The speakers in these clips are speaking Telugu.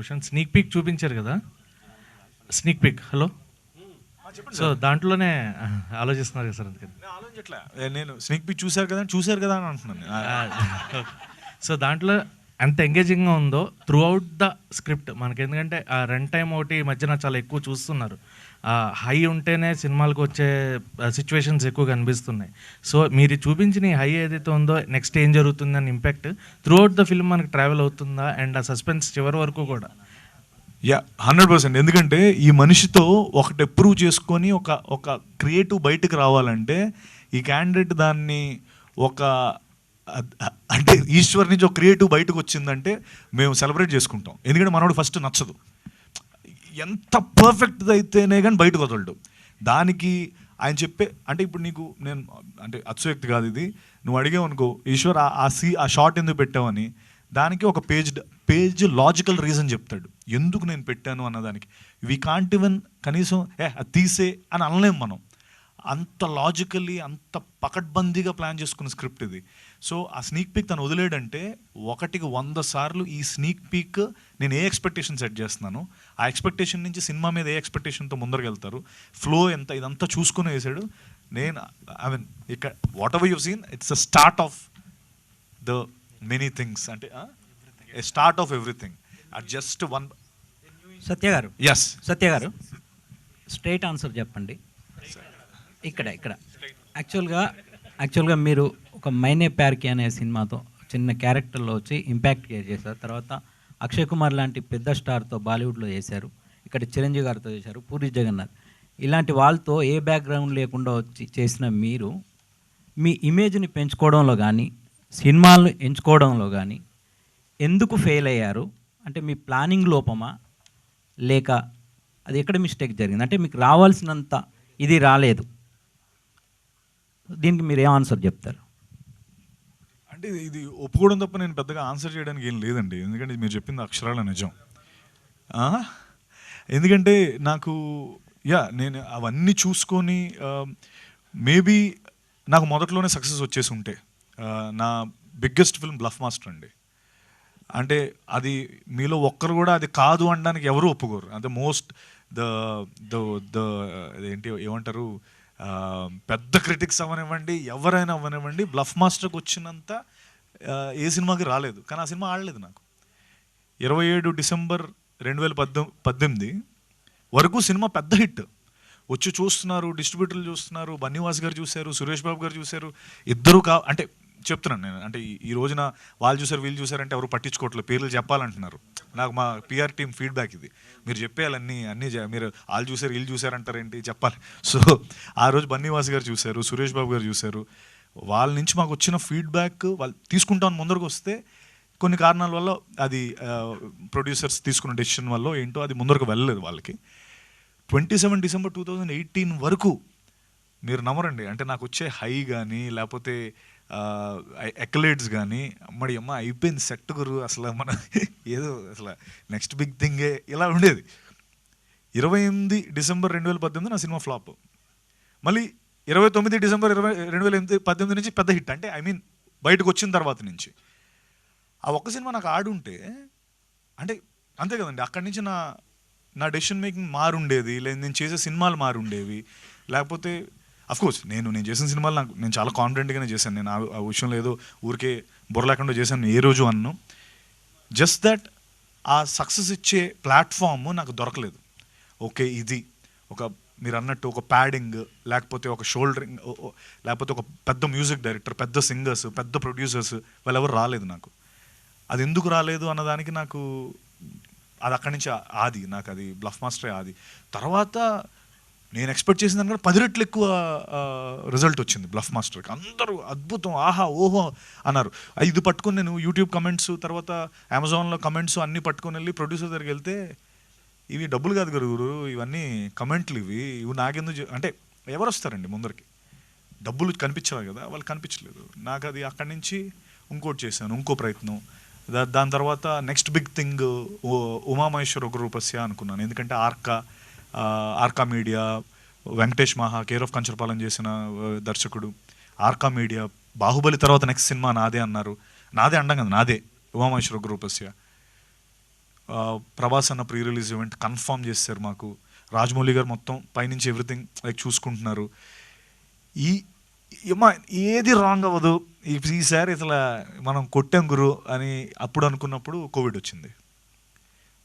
క్వశ్చన్ స్నీక్ పీక్ చూపించారు కదా? స్నీక్ పీక్ హలో సో దాంట్లోనే ఆలోచిస్తున్నారు కదా సార్ అందుకని. నేను ఆలోచించట్లే. ఏ, నేను స్నేక్ పిక్ చూశారు కదా చూశారు కదా అని అంటున్నాను సో దాంట్లో ఎంత ఎంగేజింగ్గా ఉందో త్రూ అవుట్ ద స్క్రిప్ట్ మనకి ఎందుకంటే ఆ రన్ టైం ఒకటి ఈ మధ్యన చాలా ఎక్కువ చూస్తున్నారు. హై ఉంటేనే సినిమాలకు వచ్చే సిచ్యువేషన్స్ ఎక్కువ కనిపిస్తున్నాయి. సో మీరు చూపించిన ఈ హై ఏదైతే ఉందో నెక్స్ట్ ఏం జరుగుతుందని impact throughout the film మనకి ట్రావెల్ అవుతుందా? అండ్ ఆ సస్పెన్స్ చివరి వరకు కూడా. యా హండ్రెడ్ పర్సెంట్ ఎందుకంటే ఈ మనిషితో ఒకటి ప్రూవ్ చేసుకొని ఒక ఒక క్రియేటివ్ బయటకు రావాలంటే ఈ క్యాండిడేట్ దాన్ని ఒక అంటే ఈశ్వర్ నుంచి ఒక క్రియేటివ్ బయటకు వచ్చిందంటే మేము సెలబ్రేట్ చేసుకుంటాం. ఎందుకంటే మనోడు ఫస్ట్ నచ్చదు. ఎంత పర్ఫెక్ట్ది అయితేనే కానీ బయటకు వదలడు. దానికి ఆయన చెప్పే అంటే ఇప్పుడు నీకు నేను అంటే అత్సవ్యక్తి కాదు ఇది. నువ్వు అడిగావు అనుకో ఈశ్వర్ ఆ- సీ ఆ షార్ట్ ఎందుకు పెట్టావని. దానికి ఒక పేజ్ పేజ్ లాజికల్ రీజన్ చెప్తాడు. ఎందుకు నేను పెట్టాను అన్నదానికి. వీ కాంట్ ఈవెన్ కనీసం ఏ తీసే అని అనలేం మనం. అంత లాజికల్లీ అంత పకడ్బందీగా ప్లాన్ చేసుకున్న స్క్రిప్ట్ ఇది. సో ఆ స్నీక్ పీక్ తను వదిలేడంటే ఒకటికి వంద సార్లు ఈ స్నీక్ పీక్ నేను ఏ ఎక్స్పెక్టేషన్ సెట్ చేస్తున్నాను ఆ ఎక్స్పెక్టేషన్ నుంచి సినిమా మీద ఏ ఎక్స్పెక్టేషన్తో ముందరకు వెళ్తారు ఫ్లో ఎంత ఇదంతా చూసుకుని వేసాడు. నేను ఐ మీన్ ఇక్కడ whatever you seen it's a start of the many things అంటే start of everything at just one Satya గారు. ఎస్ సత్య గారు స్ట్రైట్ ఆన్సర్ చెప్పండి. ఇక్కడ ఇక్కడ. యాక్చువల్గా యాక్చువల్గా మీరు ఒక మైనే ప్యార్కి అనే సినిమాతో చిన్న క్యారెక్టర్లో వచ్చి ఇంపాక్ట్ క్రియేట్ చేశారు. తర్వాత అక్షయ్ కుమార్ లాంటి పెద్ద స్టార్తో బాలీవుడ్లో చేశారు. ఇక్కడ చిరంజీవి గారితో చేశారు పూరి జగన్నాథ్. ఇలాంటి వాళ్ళతో ఏ బ్యాక్గ్రౌండ్ లేకుండా వచ్చి చేసిన మీరు మీ ఇమేజ్ని పెంచుకోవడంలో కానీ సినిమాలను ఎంచుకోవడంలో కానీ ఎందుకు ఫెయిల్ అయ్యారు? అంటే మీ ప్లానింగ్ లోపమా? లేక అది ఎక్కడ మిస్టేక్ జరిగింది? అంటే మీకు రావాల్సినంత ఇది రాలేదు. దీనికి మీరు ఏం ఆన్సర్ చెప్తారు. అంటే ఇది- ఒప్పుకోవడం తప్ప నేను పెద్దగా ఆన్సర్ చేయడానికి ఏం లేదండి. ఎందుకంటే మీరు చెప్పింది అక్షరాల నిజం. ఎందుకంటే నాకు యా నేను అవన్నీ చూసుకొని మేబీ నాకు మొదట్లోనే సక్సెస్ వచ్చేసి ఉంటే నా బిగ్గెస్ట్ ఫిల్మ్ బ్లఫ్ మాస్టర్ అండి. అంటే అది మీలో ఒక్కరు కూడా అది కాదు అనడానికి ఎవరు ఒప్పుకోరు. అంటే మోస్ట్ ద ద ద ఏంటి ఏమంటారు పెద్ద క్రిటిక్స్ అవ్వనివ్వండి ఎవరైనా అవ్వనివ్వండి బ్లఫ్ మాస్టర్కి వచ్చినంత ఏ సినిమాకి రాలేదు. కానీ ఆ సినిమా ఆడలేదు నాకు. ఇరవై ఏడు డిసెంబర్ రెండు వేల పద్దె పద్దెనిమిది వరకు సినిమా పెద్ద హిట్. వచ్చి చూస్తున్నారు డిస్ట్రిబ్యూటర్లు చూస్తున్నారు బన్నీవాస్ గారు చూశారు సురేష్ బాబు గారు చూశారు ఇద్దరు కా అంటే చెప్తున్నాను నేను అంటే ఈ- ఈ రోజున వాళ్ళు చూసారు వీళ్ళు చూసారంటే ఎవరు పట్టించుకోవట్లేదు పేర్లు చెప్పాలంటున్నారు. నాకు మా పిఆర్ టీం ఫీడ్బ్యాక్ ఇది. మీరు చెప్పేయాలన్నీ అన్నీ చే- మీరు వాళ్ళు చూసారు వీళ్ళు చూసారంటారేంటి? చెప్పాలి. సో ఆ రోజు బన్నీవాస్ గారు చూశారు సురేష్ బాబు గారు చూశారు వాళ్ళ నుంచి మాకు వచ్చిన ఫీడ్బ్యాక్ వాళ్ళు తీసుకుంటాం ముందరకు వస్తే కొన్ని కారణాల వల్ల అది ప్రొడ్యూసర్స్ తీసుకున్న డెసిషన్ వల్ల ఏంటో అది ముందరకు వెళ్ళలేదు వాళ్ళకి. Twenty seven December two thousand eighteen వరకు మీరు నమ్మరండి. అంటే నాకు వచ్చే హై కానీ లేకపోతే ఎక్లేట్స్ కానీ అమ్మడి అమ్మ అయిపోయింది సెట్ గురు అసలు మన ఏదో అసలు నెక్స్ట్ బిగ్ థింగే ఇలా ఉండేది. ఇరవై ఎనిమిది డిసెంబర్ రెండు వేల పద్దెనిమిది నా సినిమా ఫ్లాప్. మళ్ళీ ఇరవై తొమ్మిది డిసెంబర్ ఇరవై రెండు వేల ఎనిమిది పద్దెనిమిది నుంచి పెద్ద హిట్. అంటే ఐ మీన్ బయటకు వచ్చిన తర్వాత నుంచి. ఆ ఒక్క సినిమా నాకు ఆడుంటే అంటే అంతే కదండి. అక్కడి నుంచి నా నా డెసిషన్ మేకింగ్ మారుండేది లేదు నేను చేసే సినిమాలు మారుండేవి. లేకపోతే కోర్స్ నేను నేను చేసిన సినిమాలు నాకు నేను చాలా కాన్ఫిడెంట్గానే చేశాను. నేను ఆ- విషయం విషయంలో ఏదో ఊరికే బుర్ర లేకుండా చేశాను ఏ రోజు అన్ను. జస్ట్ దట్ ఆ సక్సెస్ ఇచ్చే ప్లాట్ఫామ్ నాకు దొరకలేదు. ఓకే ఇది. ఒక మీరు అన్నట్టు ఒక ప్యాడింగ్ లేకపోతే ఒక షోల్డరింగ్ లేకపోతే ఒక పెద్ద మ్యూజిక్ డైరెక్టర్ పెద్ద సింగర్స్ పెద్ద ప్రొడ్యూసర్స్ వాళ్ళెవరు రాలేదు నాకు. అది ఎందుకు రాలేదు అన్నదానికి నాకు అది అక్కడి నుంచి ఆది నాకు అది బ్లఫ్ మాస్టరే ఆది. తర్వాత నేను ఎక్స్పెక్ట్ చేసిన దానికంటే పది రెట్లు ఎక్కువ రిజల్ట్ వచ్చింది బ్లఫ్ మాస్టర్కి అందరూ అద్భుతం ఆహా ఓహో అన్నారు. ఇది పట్టుకుని నేను యూట్యూబ్ కమెంట్స్ తర్వాత అమెజాన్లో కమెంట్స్ అన్నీ పట్టుకొని వెళ్ళి ప్రొడ్యూసర్ దగ్గరికి వెళ్తే ఇవి డబ్బులు కాదు గురు ఇవన్నీ కమెంట్లు ఇవి. ఇవి నాకెందుకు అంటే ఎవరు వస్తారండి ముందరికి? డబ్బులు కనిపించాలి కదా? వాళ్ళు కనిపించలేదు. నాకు అది అక్కడి నుంచి ఇంకోటి చేశాను ఇంకో ప్రయత్నం. దా దాని తర్వాత నెక్స్ట్ బిగ్ థింగ్ ఉమామహేశ్వర ఒక రూపస్య అనుకున్నాను. ఎందుకంటే ఆర్కా ఆర్కా మీడియా వెంకటేష్ మహా కేర్ ఆఫ్ కంచరపాలెం చేసిన దర్శకుడు. ఆర్కా మీడియా బాహుబలి తర్వాత నెక్స్ట్ సినిమా నాదే అన్నారు. నాదే అండం కదా నాదే. ఉమామహేశ్వర గ్రూపస్య ప్రభాస్ అన్న ప్రీ రిలీజ్ ఈవెంట్ కన్ఫర్మ్ చేశారు మాకు. రాజమౌళి గారు మొత్తం పైనుంచి ఎవ్రీథింగ్ లైక్ చూసుకుంటున్నారు. ఈ ఏమా ఏది రాంగ్ అవ్వదు. ఈ- ఈసారి ఇట్లా మనం కొట్టాం గురు అని అప్పుడు అనుకున్నప్పుడు కోవిడ్ వచ్చింది.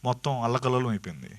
మొత్తం అల్లకల్లోలం అయిపోయింది.